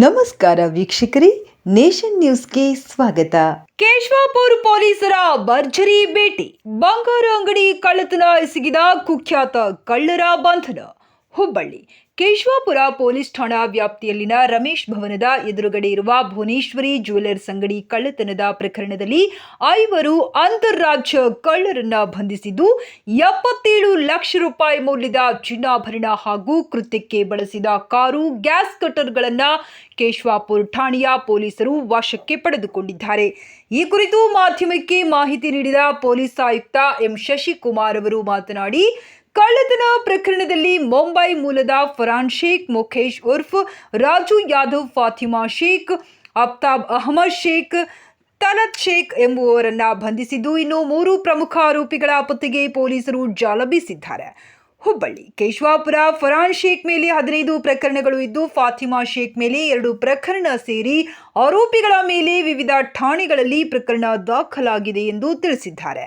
ನಮಸ್ಕಾರ ವೀಕ್ಷಕರೇ, ನೇಷನ್ ನ್ಯೂಸ್ಗೆ ಸ್ವಾಗತ. ಕೇಶವಾಪುರ್ ಪೊಲೀಸರ ಭರ್ಜರಿ ಭೇಟಿ. ಬಂಗಾರ ಅಂಗಡಿ ಕಳ್ಳತನ ಎಸಗಿದ ಕುಖ್ಯಾತ ಕಳ್ಳರ ಬಂಧನ. ಹುಬ್ಬಳ್ಳಿ. ಕೇಶವಾಪುರ ಪೊಲೀಸ್ ಠಾಣಾ ವ್ಯಾಪ್ತಿಯಲ್ಲಿನ ರಮೇಶ್ ಭವನದ ಎದುರುಗಡೆ ಇರುವ ಭುವನೇಶ್ವರಿ ಜ್ಯುವೆಲರ್ಸ್ ಅಂಗಡಿ ಕಳ್ಳತನದ ಪ್ರಕರಣದಲ್ಲಿ ಐವರು ಅಂತಾರಾಜ್ಯ ಕಳ್ಳರನ್ನ ಬಂಧಿಸಿದ್ದು, ಎಪ್ಪತ್ತೇಳು ಲಕ್ಷ ರೂಪಾಯಿ ಮೌಲ್ಯದ ಚಿನ್ನಾಭರಣ ಹಾಗೂ ಕೃತ್ಯಕ್ಕೆ ಬಳಸಿದ ಕಾರು, ಗ್ಯಾಸ್ ಕಟರ್ಗಳನ್ನು ಕೇಶವಾಪುರ ಠಾಣೆಯ ಪೊಲೀಸರು ವಶಕ್ಕೆ ಪಡೆದುಕೊಂಡಿದ್ದಾರೆ. ಈ ಕುರಿತು ಮಾಧ್ಯಮಕ್ಕೆ ಮಾಹಿತಿ ನೀಡಿದ ಪೊಲೀಸ್ ಆಯುಕ್ತ ಎಂ. ಶಶಿಕುಮಾರ್ ಅವರು ಮಾತನಾಡಿ ಕಳ್ಳತನ ಪ್ರಕರಣದಲ್ಲಿ ಮುಂಬೈ ಮೂಲದ ಫರಾನ್ ಶೇಖ್ ಮುಖೇಶ್ ಉರ್ಫ್, ರಾಜು ಯಾದವ್, ಫಾತಿಮಾ ಶೇಖ್, ಅಫ್ತಾಬ್ ಅಹಮದ್ ಶೇಖ್ ತಲತ್ ಶೇಖ್ ಎಂಬುವವರನ್ನ ಬಂಧಿಸಿದ್ದು, ಇನ್ನು ಮೂರು ಪ್ರಮುಖ ಆರೋಪಿಗಳ ಪತ್ತೆಗೆ ಪೊಲೀಸರು ಜಾಲ ಬೀಸಿದ್ದಾರೆ ಹುಬ್ಬಳ್ಳಿ, ಕೇಶವಾಪುರ ಫರಾನ್ ಶೇಖ್ ಮೇಲೆ ಹದಿನೈದು ಪ್ರಕರಣಗಳು ಇದ್ದು, ಫಾತಿಮಾ ಶೇಖ್ ಮೇಲೆ ಎರಡು ಪ್ರಕರಣ ಸೇರಿ ಆರೋಪಿಗಳ ಮೇಲೆ ವಿವಿಧ ಠಾಣೆಗಳಲ್ಲಿ ಪ್ರಕರಣ ದಾಖಲಾಗಿದೆ ಎಂದು ತಿಳಿಸಿದ್ದಾರೆ.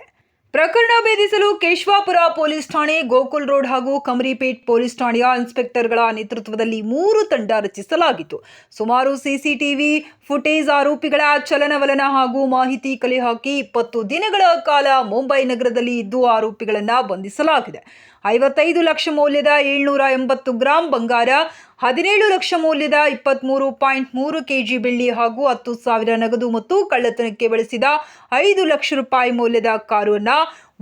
ಪ್ರಕರಣ ಭೇದಿಸಲು ಕೇಶವಾಪುರ ಪೊಲೀಸ್ ಠಾಣೆ, ಗೋಕುಲ್ ರೋಡ್ ಹಾಗೂ ಕಮರಿಪೇಟ್ ಪೊಲೀಸ್ ಠಾಣೆಯ ಇನ್ಸ್ಪೆಕ್ಟರ್ಗಳ ನೇತೃತ್ವದಲ್ಲಿ ಮೂರು ತಂಡ ರಚಿಸಲಾಗಿತ್ತು. ಸುಮಾರು ಸಿಸಿಟಿವಿ ಫುಟೇಜ್ ಆರೋಪಿಗಳ ಚಲನವಲನ ಹಾಗೂ ಮಾಹಿತಿ ಕಲೆ ಹಾಕಿ ಇಪ್ಪತ್ತು ದಿನಗಳ ಕಾಲ ಮುಂಬೈ ನಗರದಲ್ಲಿ ಇದ್ದು ಆರೋಪಿಗಳನ್ನು ಬಂಧಿಸಲಾಗಿದೆ. ಐವತ್ತೈದು ಲಕ್ಷ ಮೌಲ್ಯದ ಏಳ್ನೂರ ಎಂಬತ್ತು ಗ್ರಾಂ ಬಂಗಾರ ಹದಿನೇಳು ಲಕ್ಷ ಮೌಲ್ಯದ ಇಪ್ಪತ್ತ್ಮೂರು ಪಾಯಿಂಟ್ ಮೂರು ಕೆಜಿ ಬೆಳ್ಳಿ ಹಾಗೂ ಹತ್ತು ಸಾವಿರ ನಗದು ಮತ್ತು ಕಳ್ಳತನಕ್ಕೆ ಬಳಸಿದ ಐದು ಲಕ್ಷ ರೂಪಾಯಿ ಮೌಲ್ಯದ ಕಾರನ್ನು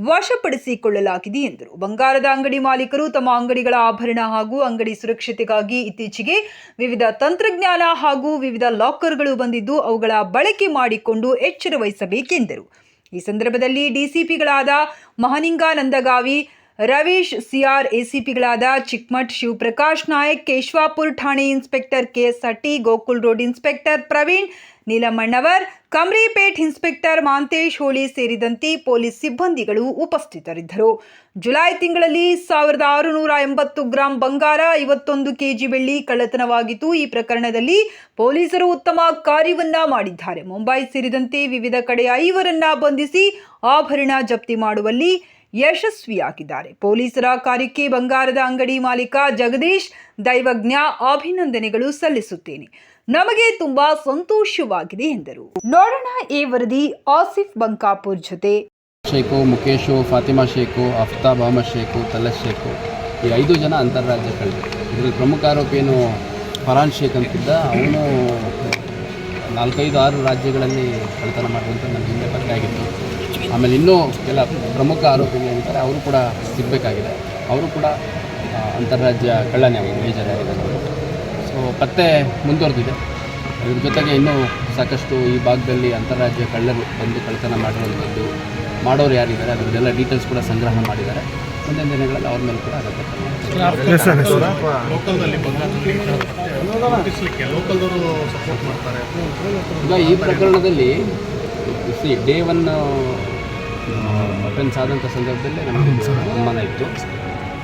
ವಶಪಡಿಸಿಕೊಳ್ಳಲಾಗಿದೆ ಎಂದರು. ಬಂಗಾರದ ಅಂಗಡಿ ಮಾಲೀಕರು ತಮ್ಮ ಅಂಗಡಿಗಳ ಆಭರಣ ಹಾಗೂ ಅಂಗಡಿ ಸುರಕ್ಷತೆಗಾಗಿ ಇತ್ತೀಚೆಗೆ ವಿವಿಧ ತಂತ್ರಜ್ಞಾನ ಹಾಗೂ ವಿವಿಧ ಲಾಕರ್ಗಳು ಬಂದಿದ್ದು, ಅವುಗಳ ಬಳಕೆ ಮಾಡಿಕೊಂಡು ಎಚ್ಚರ ವಹಿಸಬೇಕೆಂದರು. ಈ ಸಂದರ್ಭದಲ್ಲಿ ಡಿಸಿಪಿಗಳಾದ ಮಹನಿಂಗಾನಂದಗಾವಿ ರವೀಶ್, ಸಿಆರ್ ಎಸಿಪಿಗಳಾದ ಚಿಕ್ಮಠ್ ಶಿವಪ್ರಕಾಶ್ ನಾಯಕ್, ಕೇಶವಾಪುರ್ ಠಾಣೆ inspector KS Atti Gokul road inspector Praveen, Neelamannavar, Kamaripet inspector Mantesh Holi ಸೇರಿದಂತೆ ಪೊಲೀಸ್ ಸಿಬ್ಬಂದಿಗಳು ಉಪಸ್ಥಿತರಿದ್ದರು. ಜುಲೈ ತಿಂಗಳಲ್ಲಿ ಸಾವಿರದ ಆರುನೂರ ಎಂಬತ್ತು ಗ್ರಾಂ ಬಂಗಾರ, ಐವತ್ತೊಂದು ಕೆಜಿ ಬೆಳ್ಳಿ ಕಳ್ಳತನವಾಗಿತ್ತು ಈ ಪ್ರಕರಣದಲ್ಲಿ ಪೊಲೀಸರು ಉತ್ತಮ ಕಾರ್ಯವನ್ನ ಮಾಡಿದ್ದಾರೆ. ಮುಂಬೈ ಸೇರಿದಂತೆ ವಿವಿಧ ಕಡೆ ಐವರನ್ನ ಬಂಧಿಸಿ ಆಭರಣ ಜಪ್ತಿ ಮಾಡುವಲ್ಲಿ ಯಶಸ್ವಿಯಾಗಿದ್ದಾರೆ. ಪೊಲೀಸರ ಕಾರ್ಯಕ್ಕೆ ಬಂಗಾರದ ಅಂಗಡಿ ಮಾಲೀಕ ಜಗದೀಶ್ ದೈವಜ್ಞ ಅಭಿನಂದನೆಗಳು ಸಲ್ಲಿಸುತ್ತೇನೆ. ನಮಗೆ ತುಂಬಾ ಸಂತೋಷವಾಗಿದೆ ಎಂದರು. ನೋಡೋಣ ಈ ವರದಿ ಆಸಿಫ್ ಬಂಕಾಪುರ್ ಜೊತೆ. ಶೇಖು ಮುಖೇಶು ಫಾತಿಮಾ ಶೇಖು, ಅಫ್ತಾಬ್ ಅಹಮದ್ ಶೇಖು ತಲಸ್ ಶೇಖು ಈ ಐದು ಜನ ಅಂತಾರಾಜ್ಯ ಕಳ್ಳರು ಇದರಲ್ಲಿ ಪ್ರಮುಖ ಆರೋಪಿ ಏನು ಫರಾನ್ ಶೇಖ್ ಅಂತಿದ್ದ. ಅವನು ನಾಲ್ಕೈದು, ಆರು ರಾಜ್ಯಗಳಲ್ಲಿ ಕಳ್ಳತನ ಮಾಡುವಂಥ ನನ್ನ ಹಿಂದೆ ಪತ್ತೆ ಆಗಿತ್ತು. ಆಮೇಲೆ ಇನ್ನೂ ಕೆಲ ಪ್ರಮುಖ ಆರೋಪಿಗಳು ಅಂತಾರೆ ಅವರು ಕೂಡ ಸಿಗಬೇಕಾಗಿದೆ. ಅವರು ಕೂಡ ಅಂತಾರಾಜ್ಯ ಕಳ್ಳನೇ ಅವರು ಮೇಜರ್ ಆಗಿದೆ ಸೊ ಪತ್ತೆ ಮುಂದುವರೆದಿದೆ. ಅದ್ರ ಜೊತೆಗೆ ಇನ್ನೂ ಸಾಕಷ್ಟು ಈ ಭಾಗದಲ್ಲಿ ಅಂತಾರಾಜ್ಯ ಕಳ್ಳರು ಬಂದು ಕಳ್ಳತನ ಮಾಡಿರೋದು ಮಾಡೋರು ಯಾರಿದ್ದಾರೆ ಅದರದ್ದೆಲ್ಲ ಡೀಟೇಲ್ಸ್ ಕೂಡ ಸಂಗ್ರಹ ಮಾಡಿದ್ದಾರೆ. ಮುಂದಿನ ದಿನಗಳಲ್ಲಿ ಅವ್ರ ಮೇಲೆ ಕೂಡ ಆಗುತ್ತೆ ಈಗ ಈ ಪ್ರಕರಣದಲ್ಲಿ ಸಿ ಡೇ ಒನ್ ಅಫೆನ್ಸ್ ಆದಂಥ ಸಂದರ್ಭದಲ್ಲಿ ನಮಗೆ ಅನುಮಾನ ಇತ್ತು.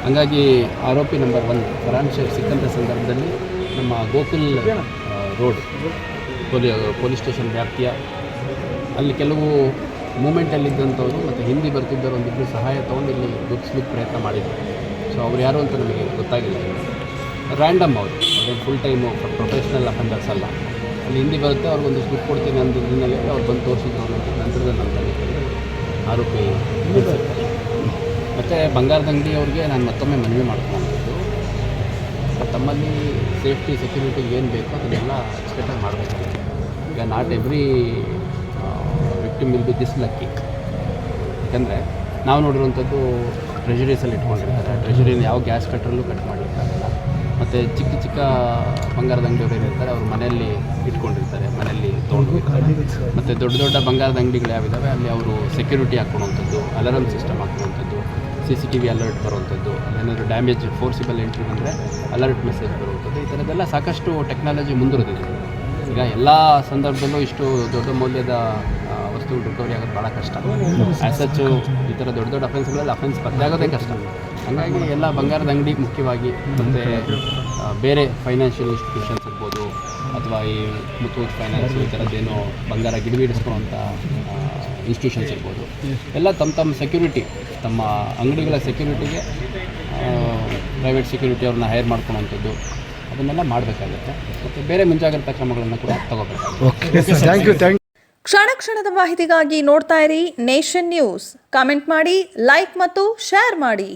ಹಾಗಾಗಿ ಆರೋಪಿ ನಂಬರ್ ಒನ್ ಫರಾನ್ ಶೇಖ್ ಸಿಕ್ಕಂಥ ಸಂದರ್ಭದಲ್ಲಿ ನಮ್ಮ ಗೋಕುಲ್ ರೋಡ್ ಪೊಲಿ, ಪೊಲೀಸ್ ಸ್ಟೇಷನ್ ವ್ಯಾಪ್ತಿಯ ಅಲ್ಲಿ ಕೆಲವು ಮೂಮೆಂಟಲ್ಲಿದ್ದಂಥವ್ರು ಮತ್ತು ಹಿಂದಿ ಬರ್ತಿದ್ದವರು ಒಂದಿಬ್ಬರು ಸಹಾಯ ತೊಗೊಂಡು ಇಲ್ಲಿ ಗುರ್ತಿಸ್ಲಿಕ್ಕೆ ಪ್ರಯತ್ನ ಮಾಡಿದ್ರು. ಸೊ ಅವ್ರು ಯಾರು ಅಂತ ನಮಗೆ ಗೊತ್ತಾಗಿಲ್ಲ. ರ್ಯಾಂಡಮ್ ಅವರು. ಅದೇ ಫುಲ್ ಟೈಮು ಪ್ರೊಫೆಷ್ನಲ್ ಅಫೆಂಡರ್ಸ್ ಅಲ್ಲ. ಅಲ್ಲಿ ಹಿಂದಿ ಬರುತ್ತೆ ಅವ್ರಿಗೊಂದು ಸ್ಲಿಪ್ ಕೊಡ್ತೀನಿ ಅಂದ ಹಿನ್ನೆಲೆಯಲ್ಲಿ ಅವ್ರು ಬಂದು ತೋರಿಸಿದ್ರು ಅನ್ನೋದು ನಂತರದ ನಂತರ ಆರೋಪಿ ಮತ್ತು ಬಂಗಾರದ ಅಂಗಡಿಯವ್ರಿಗೆ ನಾನು ಮತ್ತೊಮ್ಮೆ ಮನವಿ ಮಾಡ್ಕೊಂಡಿದ್ದು ತಮ್ಮಲ್ಲಿ ಸೇಫ್ಟಿ ಸೆಕ್ಯೂರಿಟಿ ಏನು ಬೇಕೋ ಅದನ್ನೆಲ್ಲ ಎಕ್ಸ್ಪೆಕ್ಟಾಗಿ ಮಾಡಬೇಕು. ಈಗ not every victim will be this lucky ಯಾಕಂದರೆ ನಾವು ನೋಡಿರುವಂಥದ್ದು ಟ್ರೆಜರೀಸಲ್ಲಿ ಇಟ್ಕೊಂಡಿರ್ತಾರೆ. ಟ್ರೆಜರಿನ ಯಾವ ಗ್ಯಾಸ್ ಕಟ್ಟರಲ್ಲೂ ಕಟ್ ಮಾಡಲಿಕ್ಕಾಗಲ್ಲ ಮತ್ತು ಚಿಕ್ಕ ಚಿಕ್ಕ ಬಂಗಾರದ ಅಂಗಡಿಯವರು ಏನಿರ್ತಾರೆ ಅವರು ಮನೆಯಲ್ಲಿ ಇಟ್ಕೊಂಡಿರ್ತಾರೆ, ಮನೆಯಲ್ಲಿ ತೊಗೊಂಡು ಹೋಗ್ತಾರೆ ಮತ್ತು ದೊಡ್ಡ ದೊಡ್ಡ ಬಂಗಾರದ ಅಂಗಡಿಗಳು ಯಾವಿದ್ದಾವೆ, ಅಲ್ಲಿ ಅವರು ಸೆಕ್ಯೂರಿಟಿ ಹಾಕ್ಕೊಳುವಂಥದ್ದು alarm system ಹಾಕೊಳ್ಳುವಂಥದ್ದು C C T V alert ಬರುವಂಥದ್ದು ಏನಾದರೂ ಡ್ಯಾಮೇಜ್ ಫೋರ್ಸಿಬಲ್ ಎಂಟ್ರಿ ಬಂದರೆ ಅಲರ್ಟ್ ಮೆಸೇಜ್ ಬರುವಂಥದ್ದು ಈ ಥರದ್ದೆಲ್ಲ ಸಾಕಷ್ಟು ಟೆಕ್ನಾಲಜಿ ಮುಂದುವರೆದಿದೆ. ಈಗ ಎಲ್ಲ ಸಂದರ್ಭದಲ್ಲೂ ಇಷ್ಟು ದೊಡ್ಡ ಮೌಲ್ಯದ ವಸ್ತುಗಳು ರಿಕವರಿ ಆಗೋದು ಭಾಳ ಕಷ್ಟ. ಆ್ಯಸ್ ಸಚ್ಚು ಈ ಥರ ದೊಡ್ಡ ದೊಡ್ಡ ಅಫೆನ್ಸ್ಗಳಲ್ಲಿ ಅಫೆನ್ಸ್ ಪತ್ತೆ ಆಗೋದೇ ಕಷ್ಟ. ಹಾಗಾಗಿ ಎಲ್ಲ ಬಂಗಾರದ ಅಂಗಡಿ ಮುಖ್ಯವಾಗಿ ಮತ್ತು ಬೇರೆ ಫೈನಾನ್ಷಿಯಲ್ ಇನ್ಸ್ಟಿಟ್ಯೂಷನ್ಸ್ ಇರ್ಬೋದು ಅಥವಾ ಈ ಮುತ್ತೂಟ್ ಫೈನಾನ್ಸ್ ಈ ಥರದ್ದೇನೋ ಬಂಗಾರ ಗಿಡವಿಡಿಸ್ಕೊಳ್ಳೋಂಥ ಇನ್ಸ್ಟಿಟ್ಯೂಷನ್ಸ್ ಇರ್ಬೋದು ಎಲ್ಲ ತಮ್ಮ ತಮ್ಮ ಸೆಕ್ಯೂರಿಟಿ ತಮ್ಮ ಅಂಗಡಿಗಳ ಸೆಕ್ಯೂರಿಟಿಗೆ ಪ್ರೈವೇಟ್ ಸೆಕ್ಯೂರಿಟಿ ಅವ್ರನ್ನ ಹೈರ್ ಮಾಡ್ಕೊಳ್ಳೋವಂಥದ್ದು ಅದನ್ನೆಲ್ಲ ಮಾಡಬೇಕಾಗುತ್ತೆ. ಮತ್ತು ಬೇರೆ ಮುಂಜಾಗ್ರತಾ ಕ್ರಮಗಳನ್ನು ಕೂಡ ತಗೋಬೇಕಾಗುತ್ತೆ. ಓಕೆ ಥ್ಯಾಂಕ್ ಯು ಥ್ಯಾಂಕ್ ಕ್ಷಣ ಕ್ಷಣದ ಮಾಹಿತಿಗಾಗಿ ನೋಡ್ತಾ ಇರಿ ನೇಷನ್ ನ್ಯೂಸ್. ಕಾಮೆಂಟ್ ಮಾಡಿ ಲೈಕ್ ಮತ್ತು ಶೇರ್ ಮಾಡಿ.